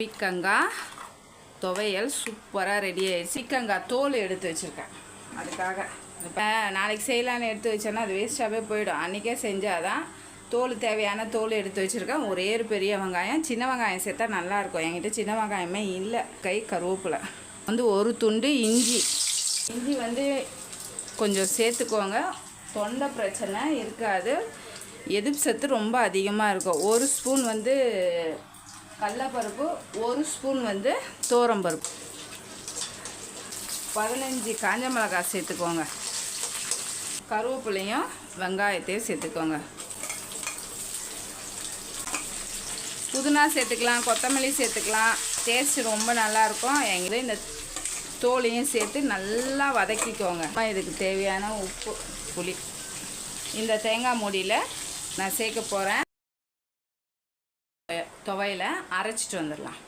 பீக்கங்காய் துவையல் சூப்பராக ரெடி ஆயிடுச்சு. பீக்கங்காய் தோல் எடுத்து வச்சுருக்கேன். அதுக்காக. நாளைக்கு செய்யலான்னு எடுத்து வச்சேன்னா அது வேஸ்ட்டாகவே போயிடும். அன்றைக்கே செஞ்சாதான் தோல் தேவையான தோல் எடுத்து வச்சுருக்கேன். ஒரே ஒரு பெரிய வெங்காயம். சின்ன வெங்காயம் சேர்த்தா நல்லாயிருக்கும் என்கிட்ட சின்ன வெங்காயமே இல்லை. கை கருவேப்பிலை. வந்து ஒரு துண்டு இஞ்சி. இஞ்சி வந்து கொஞ்சம் சேர்த்துக்கோங்க. தொண்டை பிரச்சனை இருக்காது. எதிர்ப்பு சத்து ரொம்ப அதிகமாக இருக்கும். ஒரு ஸ்பூன் வந்து கடலப்பருப்பு ஒரு ஸ்பூன் வந்து பருப்பு. பதினஞ்சு காஞ்ச மிளகாய் சேர்த்துக்கோங்க. கருவேப்பிலையும் வெங்காயத்தையும் சேர்த்துக்கோங்க. புதினா சேர்த்துக்கலாம் கொத்தமல்லி சேர்த்துக்கலாம். டேஸ்ட் ரொம்ப நல்லாயிருக்கும் எங்களுக்கு இந்த தோலையும் சேர்த்து நல்லா வதக்கிக்கோங்க. இதுக்கு தேவையான உப்பு புளி. இந்த தேங்காய் மூடியில் நான் சேர்க்க போகிறேன் துவையில் அரைச்சிட்டு வந்துடலாம்.